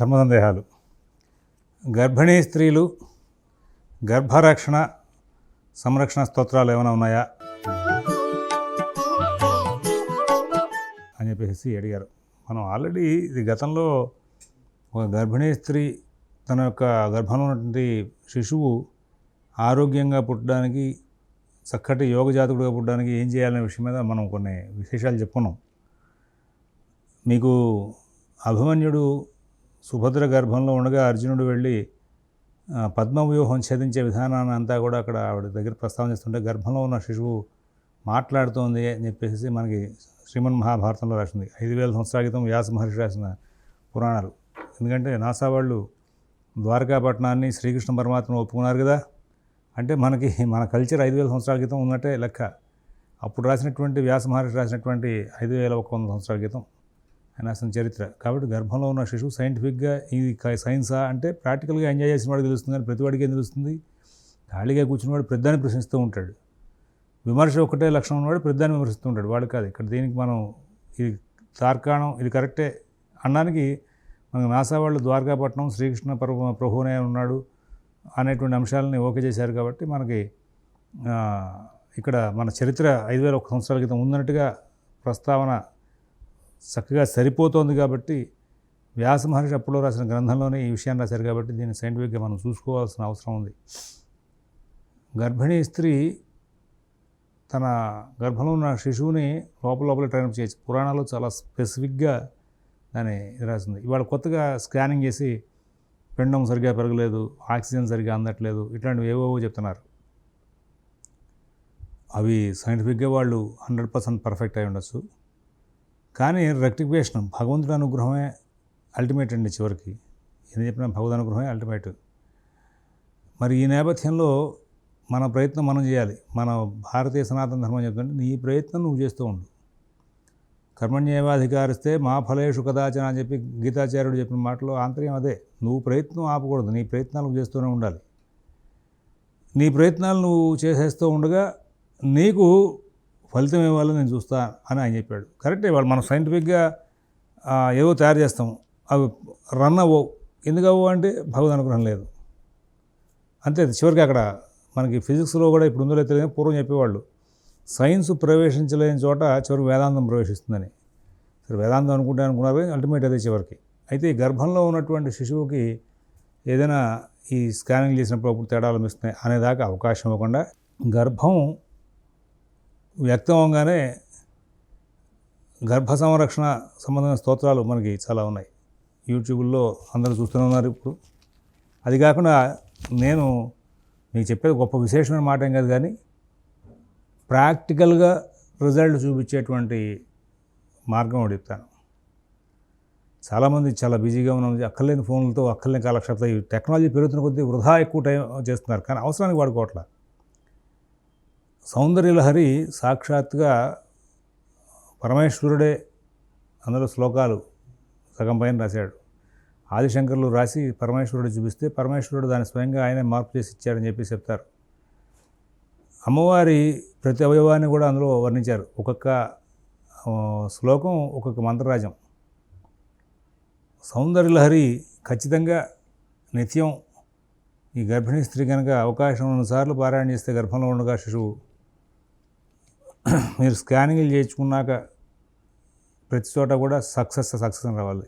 ధర్మ సందేహాలు గర్భిణీ స్త్రీలు గర్భరక్షణ సంరక్షణ స్తోత్రాలు ఏమైనా ఉన్నాయా? అని చెప్పేసి అడిగారు. మనం ఆల్రెడీ ఇది గతంలో ఒక గర్భిణీ స్త్రీ తన యొక్క గర్భంలో ఉన్నటువంటి శిశువు ఆరోగ్యంగా పుట్టడానికి చక్కటి యోగ జాతకుడుగా పుట్టడానికి ఏం చేయాలనే విషయం మీద మనం కొన్ని విశేషాలు చెప్పుకున్నాం. మీకు అభిమన్యుడు సుభద్ర గర్భంలో ఉండగా అర్జునుడు వెళ్ళి పద్మవ్యూహం ఛేదించే విధానాన్ని అంతా కూడా అక్కడ ఆవిడ దగ్గర ప్రస్తావన చేస్తుంటే గర్భంలో ఉన్న శిశువు మాట్లాడుతోంది అని చెప్పేసి మనకి శ్రీమన్ మహాభారతంలో రాసింది. ఐదు వేల సంవత్సరాల క్రితం వ్యాస మహర్షి రాసిన పురాణాలు. ఎందుకంటే నాసా వాళ్ళు ద్వారకాపట్నాన్ని శ్రీకృష్ణ పరమాత్మ ఒప్పుకున్నారు కదా. అంటే మనకి మన కల్చర్ ఐదు వేల సంవత్సరాల క్రితం ఉన్నట్టే లెక్క. అప్పుడు రాసినటువంటి వ్యాస మహర్షి రాసినటువంటి ఐదు వేల ఒక వంద సంవత్సరాల క్రితం అని అసలు చరిత్ర. కాబట్టి గర్భంలో ఉన్న శిశువు సైంటిఫిక్గా ఇది సైన్సా అంటే ప్రాక్టికల్గా ఎంజాయ్ చేసిన వాడికి తెలుస్తుంది కానీ ప్రతివాడికి ఏం తెలుస్తుంది? ఖాళీగా కూర్చున్నవాడు పెద్దాన్ని ప్రశ్నిస్తూ ఉంటాడు. విమర్శ ఒకటే లక్షణం ఉన్నవాడు పెద్దాన్ని విమర్శిస్తూ ఉంటాడు. వాడు కాదు. ఇక్కడ దీనికి మనం ఇది తార్కాణం ఇది కరెక్టే అనడానికి మనకు నాసా వాళ్ళు ద్వారకాపట్నం శ్రీకృష్ణ పర్వ ప్రభునే ఉన్నాడు అనేటువంటి అంశాలని ఓకే చేశారు కాబట్టి మనకి ఇక్కడ మన చరిత్ర ఐదు వేల ఒక సంవత్సరాల క్రితం ఉందన్నట్టుగా ప్రస్తావన చక్కగా సరిపోతోంది కాబట్టి వ్యాస మహర్షి అప్పులో రాసిన గ్రంథంలోనే ఈ విషయాన్ని రాశారు కాబట్టి దీన్ని సైంటిఫిక్గా మనం చూసుకోవాల్సిన అవసరం ఉంది. గర్భిణీ స్త్రీ తన గర్భంలో ఉన్న శిశువుని లోపల లోపల ట్రైనప్ చేయొచ్చు పురాణాలు చాలా స్పెసిఫిక్గా దాన్ని రాసింది. ఇవాళ కొత్తగా స్కానింగ్ చేసి పిండం సరిగ్గా పెరగలేదు ఆక్సిజన్ సరిగ్గా అందట్లేదు ఇట్లాంటివి ఏవేవో చెప్తున్నారు. అవి సైంటిఫిక్గా వాళ్ళు హండ్రెడ్ పర్సెంట్ పర్ఫెక్ట్ అయి ఉండొచ్చు. కానీ రెక్టిఫికేషన్ భగవంతుడి అనుగ్రహమే అల్టిమేట్ అండి చివరికి. ఏం చెప్పినా భగవద్ అనుగ్రహమే అల్టిమేట్ మరి ఈ నేపథ్యంలో మన ప్రయత్నం మనం చేయాలి. మన భారతీయ సనాతన ధర్మం చెప్తుంటే నీ ప్రయత్నం నువ్వు చేస్తూ ఉండు. కర్మణ్యేవాధికారిస్తే మా ఫలేషు కదాచన అని చెప్పి గీతాచార్యుడు చెప్పిన మాటలో ఆంతర్యం అదే. నువ్వు ప్రయత్నం ఆపకూడదు. నీ ప్రయత్నాలు నువ్వు చేస్తూనే ఉండాలి. నీ ప్రయత్నాలు నువ్వు చేసేస్తూ ఉండగా నీకు ఫలితం ఇవ్వాలో నేను చూస్తా అని ఆయన చెప్పాడు. కరెక్టే వాళ్ళు మనం సైంటిఫిక్గా ఏవో తయారు చేస్తాం. అవి రన్ అవ్వవు. ఎందుకు అవ్వవు అంటే భగవద్ అనుగ్రహం లేదు. అంతే చివరికి అక్కడ మనకి ఫిజిక్స్లో కూడా ఇప్పుడు ఉందో లేదో తెలియదు పూర్వం చెప్పేవాళ్ళు. సైన్స్ ప్రవేశించలేని చోట చివరికి వేదాంతం ప్రవేశిస్తుందని. సరే వేదాంతం అనుకుంటే అనుకున్నారు అల్టిమేట్ అదే చివరికి. అయితే ఈ గర్భంలో ఉన్నటువంటి శిశువుకి ఏదైనా ఈ స్కానింగ్ చేసినప్పుడు అప్పుడు తేడాలు మిస్తున్నాయి అనేదాకా అవకాశం ఇవ్వకుండా గర్భం వ్యక్తం అవగానే గర్భ సంరక్షణ సంబంధమైన స్తోత్రాలు మనకి చాలా ఉన్నాయి. యూట్యూబ్లో అందరూ చూస్తూనే ఉన్నారు ఇప్పుడు. అది కాకుండా నేను మీకు చెప్పేది గొప్ప విశేషమైన మాట ఏం కాదు కానీ ప్రాక్టికల్గా రిజల్ట్ చూపించేటువంటి మార్గం ఒకటి చెప్తాను. చాలామంది చాలా బిజీగా ఉన్నాం అక్కర్లేని ఫోన్లతో అక్కర్లేని కాలక్షేపం ఈ టెక్నాలజీ పెరుగుతున్న కొద్దీ వృధా ఎక్కువ టైం చేస్తున్నారు. కానీ అవసరానికి వాడుకోవట్లేదు సౌందర్యలహరి సాక్షాత్తుగా పరమేశ్వరుడే అందులో శ్లోకాలు సగం పైన రాశాడు. ఆదిశంకర్లు రాసి పరమేశ్వరుడు చూపిస్తే పరమేశ్వరుడు దాన్ని స్వయంగా ఆయనే మార్పు చేసి ఇచ్చాడని చెప్పి చెప్తారు. అమ్మవారి ప్రతి అవయవాన్ని కూడా అందులో వర్ణించారు. ఒక్కొక్క శ్లోకం ఒక్కొక్క మంత్రరాజం. సౌందర్యలహరి ఖచ్చితంగా నిత్యం ఈ గర్భిణీ స్త్రీ కనుక అవకాశం ఉన్నసార్లు పారాయణ చేస్తే గర్భంలో ఉండగా శిశువు మీరు స్కానింగ్లు చేయించుకున్నాక ప్రతి చోట కూడా సక్సెస్ సక్సెస్ అని రావాలి.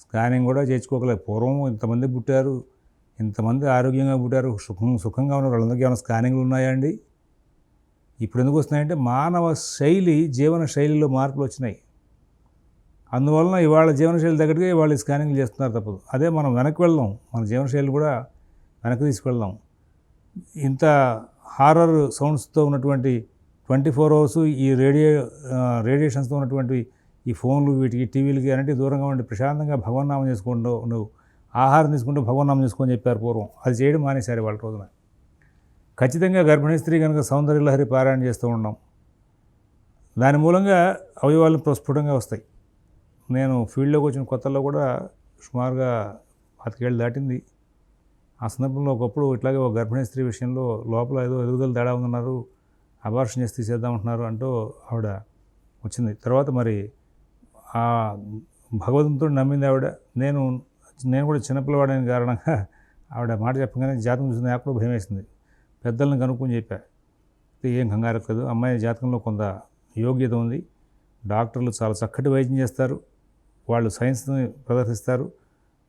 స్కానింగ్ కూడా చేయించుకోగలేదు పూర్వం ఇంతమంది పుట్టారు ఇంతమంది ఆరోగ్యంగా పుట్టారు సుఖం సుఖంగా ఉన్నారు వాళ్ళందరికీ ఏమైనా స్కానింగ్లు ఉన్నాయా అండి? ఇప్పుడు ఎందుకు వస్తున్నాయంటే మానవ శైలి జీవన శైలిలో మార్పులు వచ్చినాయి. అందువలన ఇవాళ జీవనశైలి తగ్గట్టుగా వాళ్ళు స్కానింగ్లు చేస్తున్నారు తప్పదు. అదే మనం వెనక్కి వెళ్దాం. మన జీవనశైలి కూడా వెనక్కి తీసుకెళ్దాం. ఇంత హారర్ సౌండ్స్తో ఉన్నటువంటి ట్వంటీ ఫోర్ అవర్స్ ఈ రేడియో రేడియేషన్స్తో ఉన్నటువంటి ఈ ఫోన్లు వీటికి టీవీలకి అన్నిటి దూరంగా ఉండి ప్రశాంతంగా భగవన్నామం చేసుకుంటూ నువ్వు ఆహారం తీసుకుంటూ భగవన్నామం చేసుకొని చెప్పారు పూర్వం. అది చేయడం మానేశారు వాళ్ళ రోజున. ఖచ్చితంగా గర్భిణీ స్త్రీ కనుక సౌందర్యలహరి పారాయణ చేస్తూ ఉన్నాం దాని మూలంగా అవయవాలు ప్రస్ఫుటంగా వస్తాయి. నేను ఫీల్డ్లోకి వచ్చిన కొత్తలో కూడా సుమారుగా పాతికేళ్ళు దాటింది. ఆ సందర్భంలో ఒకప్పుడు ఇట్లాగే ఒక గర్భిణీ స్త్రీ విషయంలో లోపల ఏదో ఎదుగుదల తేడా ఉందన్నారు. అబార్షన్ చేసి తీసేద్దామంటున్నారు అంటూ ఆవిడ వచ్చింది. తర్వాత మరి ఆ భగవంతుడు నమ్మింది ఆవిడ. నేను నేను కూడా చిన్నపిల్లవాడైన కారణంగా ఆవిడ మాట చెప్పగానే జాతకం చూసింది నాకు కూడా భయం వేసింది పెద్దల్ని కనుక్కొని చెప్పా. ఏం కంగారు ఎక్కదు అమ్మాయి జాతకంలో కొంత యోగ్యత ఉంది. డాక్టర్లు చాలా చక్కటి వైద్యం చేస్తారు. వాళ్ళు సైన్స్ని ప్రదర్శిస్తారు.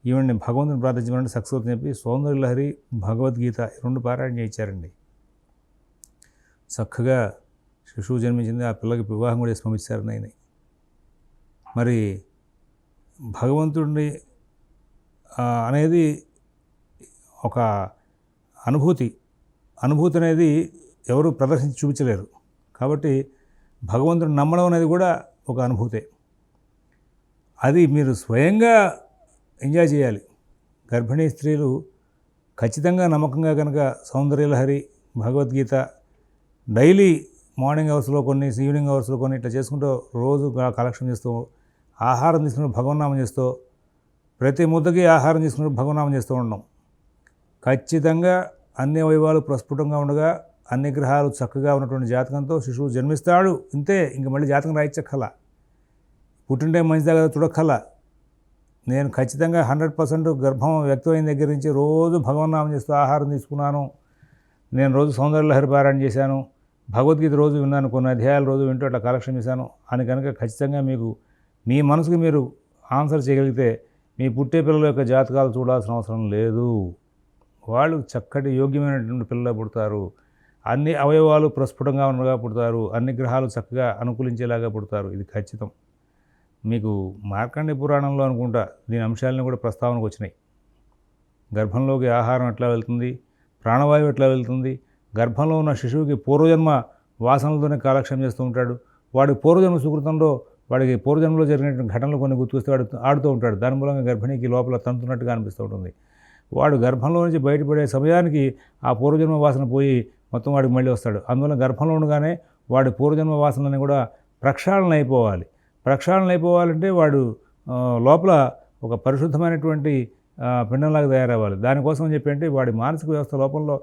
ఈవెంట్ని భగవంతుని ప్రార్థించమని సక్సెస్ అవుతుందని చెప్పి సౌందర్య లహరి భగవద్గీత రెండు పారాయణ చేయించారండి. చక్కగా శిశువు జన్మించింది ఆ పిల్లకి వివాహం కూడా చేసి పంపించారు మరి భగవంతుడిని అనేది ఒక అనుభూతి. అనుభూతి అనేది ఎవరు ప్రదర్శించి చూపించలేరు. కాబట్టి భగవంతుడిని నమ్మడం అనేది కూడా ఒక అనుభూతే. అది మీరు స్వయంగా ఎంజాయ్ చేయాలి. గర్భిణీ స్త్రీలు ఖచ్చితంగా నమ్మకంగా కనుక సౌందర్యలహరి భగవద్గీత డైలీ మార్నింగ్ అవర్స్లో కొన్ని ఈవినింగ్ అవర్స్లో కొన్ని ఇట్లా చేసుకుంటూ రోజు కలెక్షన్ చేస్తూ ఆహారం తీసుకుంటూ భగవన్నామం చేస్తూ ప్రతి ముద్దకి ఆహారం తీసుకుంటూ భగవన్నామం చేస్తూ ఉండడం ఖచ్చితంగా అన్ని అవయవాలు ప్రస్ఫుటంగా ఉండగా అన్ని గ్రహాలు చక్కగా ఉన్నటువంటి జాతకంతో శిశువు జన్మిస్తాడు. ఇంతే ఇంక మళ్ళీ జాతకం రాయించక్కల పుట్టింటే మంచిదా కదా చూడక్కల నేను ఖచ్చితంగా హండ్రెడ్ పర్సెంట్ గర్భం వ్యక్తమైన దగ్గర నుంచి రోజు భగవన్నామం చేస్తూ ఆహారం తీసుకున్నాను. నేను రోజు సౌందర్యలహరి పారాయణ చేశాను. భగవద్గీత రోజు విన్నాను కొన్ని అధ్యాయాల రోజు వింటూ అట్లా కలెక్షన్ చేశాను. అని కనుక ఖచ్చితంగా మీకు మీ మనసుకు మీరు ఆన్సర్ చేయగలిగితే మీ పుట్టే పిల్లల యొక్క జాతకాలు చూడాల్సిన అవసరం లేదు. వాళ్ళు చక్కటి యోగ్యమైనటువంటి పిల్లలు పుడతారు. అన్ని అవయవాలు ప్రస్ఫుటంగా ఉండగా పుడతారు. అన్ని గ్రహాలు చక్కగా అనుకూలించేలాగా పుడతారు. ఇది ఖచ్చితం. మీకు మార్కండే పురాణంలో అనుకుంటా దీని అంశాలను కూడా ప్రస్తావనకు వచ్చినాయి. గర్భంలోకి ఆహారం ఎట్లా వెళ్తుంది? ప్రాణవాయువు ఎట్లా వెళ్తుంది? గర్భంలో ఉన్న శిశువుకి పూర్వజన్మ వాసనలతోనే కాలక్షేపం చేస్తూ ఉంటాడు. వాడి పూర్వజన్మ సుకృతంలో వాడికి పూర్వజన్మలో జరిగినటువంటి ఘటనలు కొన్ని గుర్తుకొస్తే వాడు ఆడుతూ ఉంటాడు. దాని మూలంగా గర్భిణికి లోపల తంతున్నట్టుగా అనిపిస్తూ ఉంటుంది. వాడు గర్భంలో నుంచి బయటపడే సమయానికి ఆ పూర్వజన్మ వాసన పోయి మొత్తం వాడికి మళ్ళీ వస్తాడు. అందువల్ల గర్భంలో ఉండగానే వాడి పూర్వజన్మ వాసనని కూడా ప్రక్షాళన అయిపోవాలి. ప్రక్షాళన అయిపోవాలంటే వాడు లోపల ఒక పరిశుద్ధమైనటువంటి పిండంలాగా తయారవ్వాలి. దానికోసం అని చెప్పి అంటే వాడి మానసిక వ్యవస్థ లోపంలో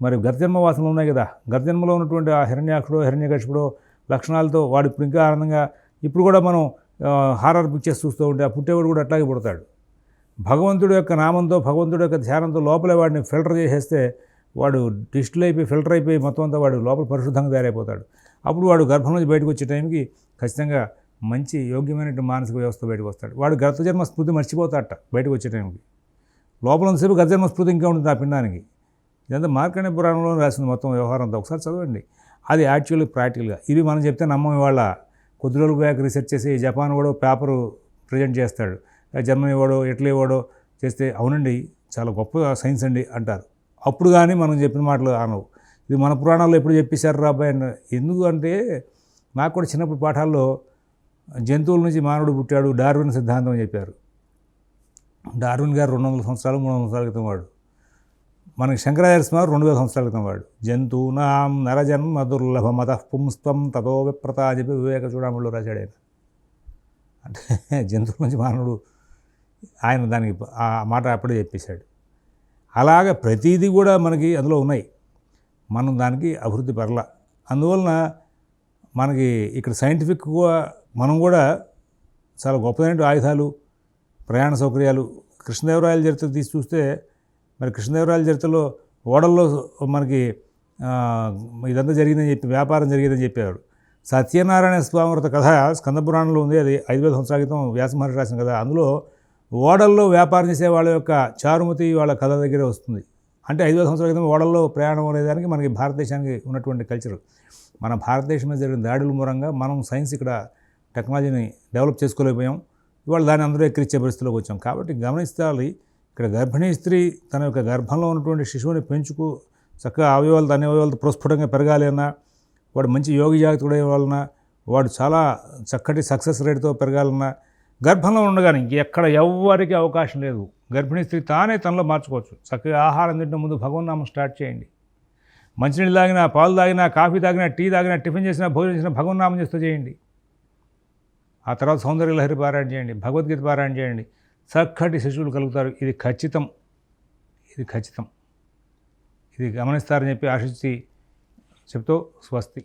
మరి గర్జన్మ వాసనలు ఉన్నాయి కదా. గర్జన్మలో ఉన్నటువంటి ఆ హిరణ్యాక్షుడు హిరణ్యకశిపుడో లక్షణాలతో వాడు ఇప్పుడు ఇంకా ఆనందంగా ఇప్పుడు కూడా మనం హారర్ పిక్చర్స్ చూస్తూ ఉంటే ఆ పుట్టేవాడు కూడా అట్లాగే పుడతాడు. భగవంతుడి యొక్క నామంతో భగవంతుడి యొక్క ధ్యానంతో లోపలే వాడిని ఫిల్టర్ చేసేస్తే వాడు డిస్టిల్ అయిపోయి ఫిల్టర్ అయిపోయి మొత్తం అంతా వాడు లోపల పరిశుద్ధంగా తయారైపోతాడు. అప్పుడు వాడు గర్భం నుంచి బయటకు వచ్చే టైంకి ఖచ్చితంగా మంచి యోగ్యమైన మానసిక వ్యవస్థ బయటకు వస్తాడు. వాడు గత జన్మ స్మృతి మర్చిపోతాడట బయటకు వచ్చే టైంకి. లోపల ఉన్నసేపు గత జన్మ స్మృతి ఇంకా ఉంటుంది ఆ పిండానికి. ఇదంతా మార్కండే పురాణంలో రాసింది మొత్తం వ్యవహారం అంతా. ఒకసారి చదవండి. అది యాక్చువల్లీ ప్రాక్టికల్గా. ఇవి మనం చెప్తే నమ్మం ఇవాళ కొద్ది రోజులు బ్యాక్ రీసెర్చ్ చేసి జపాన్ వాడు పేపరు ప్రజెంట్ చేస్తాడు. జర్మనీ వాడో ఇటలీ వాడో చేస్తే అవునండి చాలా గొప్ప సైన్స్ అండి అంటారు. అప్పుడు కానీ మనం చెప్పిన మాటలు అనవు ఇది మన పురాణాల్లో ఎప్పుడు చెప్పేశారు రాబాయ్ అన్న ఎందుకు అంటే నాకు కూడా చిన్నప్పుడు పాఠాల్లో జంతువుల నుంచి మానవుడు పుట్టాడు డార్విన్ సిద్ధాంతం చెప్పారు. డార్విన్ గారు రెండు వందల సంవత్సరాలు మూడు వందల సంవత్సరాల క్రితం వాడు. మనకి శంకరాచార్య స్వామి రెండు వేల సంవత్సరాల క్రితం వాడు. జంతువునాం నరజన్మ దుర్లభ మత పుంస్తం తదో విప్రత అని చెప్పి వివేక చూడములో రాశాడు ఆయన. అంటే జంతువుల నుంచి మానవుడు ఆయన దానికి ఆ మాట అప్పుడే చెప్పేశాడు. అలాగ ప్రతిదీ కూడా మనకి అందులో ఉన్నాయి. మనం దానికి అభివృద్ధి పరల అందువలన మనకి ఇక్కడ సైంటిఫిక్గా మనం కూడా చాలా గొప్పదైన ఆయుధాలు ప్రయాణ సౌకర్యాలు కృష్ణదేవరాయల చరిత్ర తీసి చూస్తే మరి కృష్ణదేవరాయల చరిత్రలో ఓడల్లో మనకి ఇదంతా జరిగిందని చెప్పి వ్యాపారం జరిగిందని చెప్పారు సత్యనారాయణ స్వామి వ్రత కథ స్కందపురాణంలో ఉంది. అది ఐదు వేల సంవత్సరాల క్రితం వ్యాసమహర్షి రాసిన కథ. అందులో ఓడల్లో వ్యాపారం చేసే వాళ్ళ యొక్క చారుమతి వాళ్ళ కథ దగ్గరే వస్తుంది. అంటే ఐదు వేల సంవత్సరాల క్రితం ఓడల్లో ప్రయాణం అనేదానికి మనకి భారతదేశానికి ఉన్నటువంటి కల్చర్ మన భారతదేశం మీద జరిగిన దాడుల మూలంగా మనం సైన్స్ ఇక్కడ టెక్నాలజీని డెవలప్ చేసుకోలేకపోయాం. ఇవాళ దాన్ని అందరూ ఎక్కిరిచ్చే పరిస్థితిలోకి వచ్చాం. కాబట్టి గమనించాలి ఇక్కడ గర్భిణీ స్త్రీ తన యొక్క గర్భంలో ఉన్నటువంటి శిశువుని పెంచుకు చక్కగా అవయవాలు తన అవయవాలతో ప్రస్ఫుటంగా పెరగాలి అన్నా వాడు మంచి యోగి జాగ్రత్తగా వలన వాడు చాలా చక్కటి సక్సెస్ రేట్తో పెరగాలన్నా గర్భంలో ఉండగానే ఎక్కడ ఎవ్వరికి అవకాశం లేదు. గర్భిణీ స్త్రీ తానే తనలో మార్చుకోవచ్చు. చక్కగా ఆహారం తింటే ముందు భగవన్నామం స్టార్ట్ చేయండి. మంచినీళ్ళు తాగినా పాలు తాగినా కాఫీ తాగినా టీ తాగినా టిఫిన్ చేసినా భోజనం చేసినా భగవన్నామం చేస్తూ చేయండి. ఆ తర్వాత సౌందర్య లహరి పారాయణ చేయండి భగవద్గీత పారాయణ చేయండి. చక్కటి శిశువులు కలుగుతారు. ఇది ఖచ్చితం. ఇది ఖచ్చితం. ఇది గమనిస్తారని చెప్పి ఆశించి చెప్తూ స్వస్తి.